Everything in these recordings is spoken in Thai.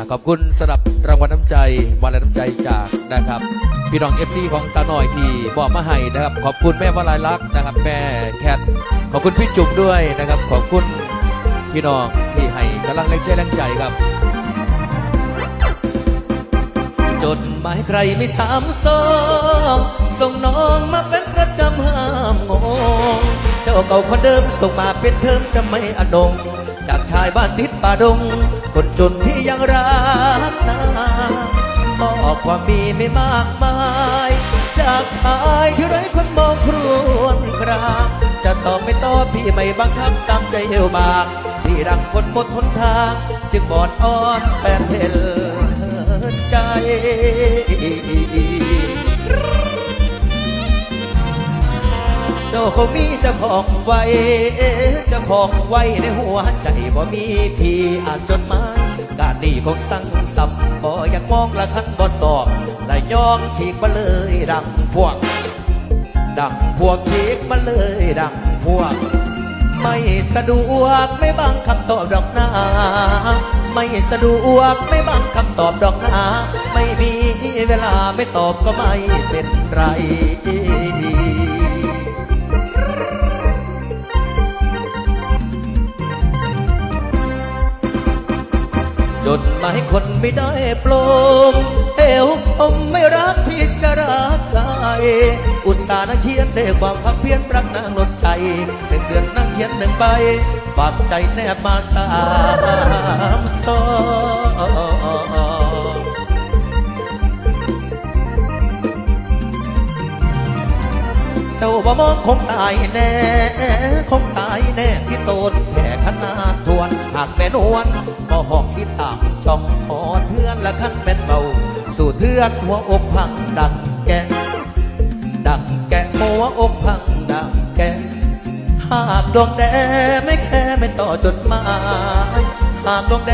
อ่าขอบคุณสำหรับรางวัลน้ำใจวันละน้ำใจจากนะครับ พี่น้องเอฟซีของสาวน้อยที่บอกมาให้นะครับ ขอบคุณแม่วลายลักษณ์นะครับ แม่แคทขอบคุณพี่จุ๋มด้วยนะครับ ขอบคุณพี่น้องที่ให้กำลังแรงใจแรงใจครับ จดหมายใครไม่สามสองส่งน้องมาเป็นประจำห้ามงงเจ้าเก่าคนเดิมส่งมาเป็นเทอมจะไม่อนงจากชายบ้านติดป่าดง คนจนที่ยังรักนามอกความมีไม่มากมาย จากชายที่ไร้คนมองครวนครางจะตอบไม่ตอบพี่ไม่บังคับตามใจเอวบางพี่รังคนหมดทนทาง จึงบอดอ้อนแปดเพล จ้าคงมีเจ้าของไว้เจ้าของไว้ในหัวใจบ่มีพี่อ่านจดหมายการนี้คงสั่งสับบ่อยากมองละคันบ่สอบและย่องฉีกมาเลยดังพวก ดังพวกฉีกมาเลยดังพวก ไม่สะดวกไม่บังคำตอบดอกนาไม่สะดวกไม่บังคำตอบดอกนาไม่มีเวลาไม่ตอบก็ไม่เป็นไร จดหมายคนไม่ได้ปลงเอวผมไม่รักพี่จะรักใครอุตส่าห์นั่งเขียนได้ความพักเพียรรักนางลดใจหนึ่งเดือนนั่งเขียนหนึ่งใบฝากใจแนบมาสามซองเจ้าบ่มองคงตายแน่ คงตายแน่ สิโตนแค่ขนาดทวน หากแม่นวล เทือหัวอกพังดังแกดังแกหัวอกพังดังแกหากดวงแดไม่แค่ไม่ต่อจดหมายหากดวงแด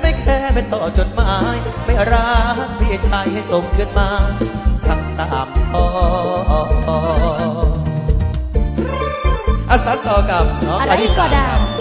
ไม่แค่ไม่ต่อจดหมาย ไม่รักพี่ชายให้ส่งขึ้นมา ทั้งสามซออาสาต่อกับน้องอะไรอริก็สาครับ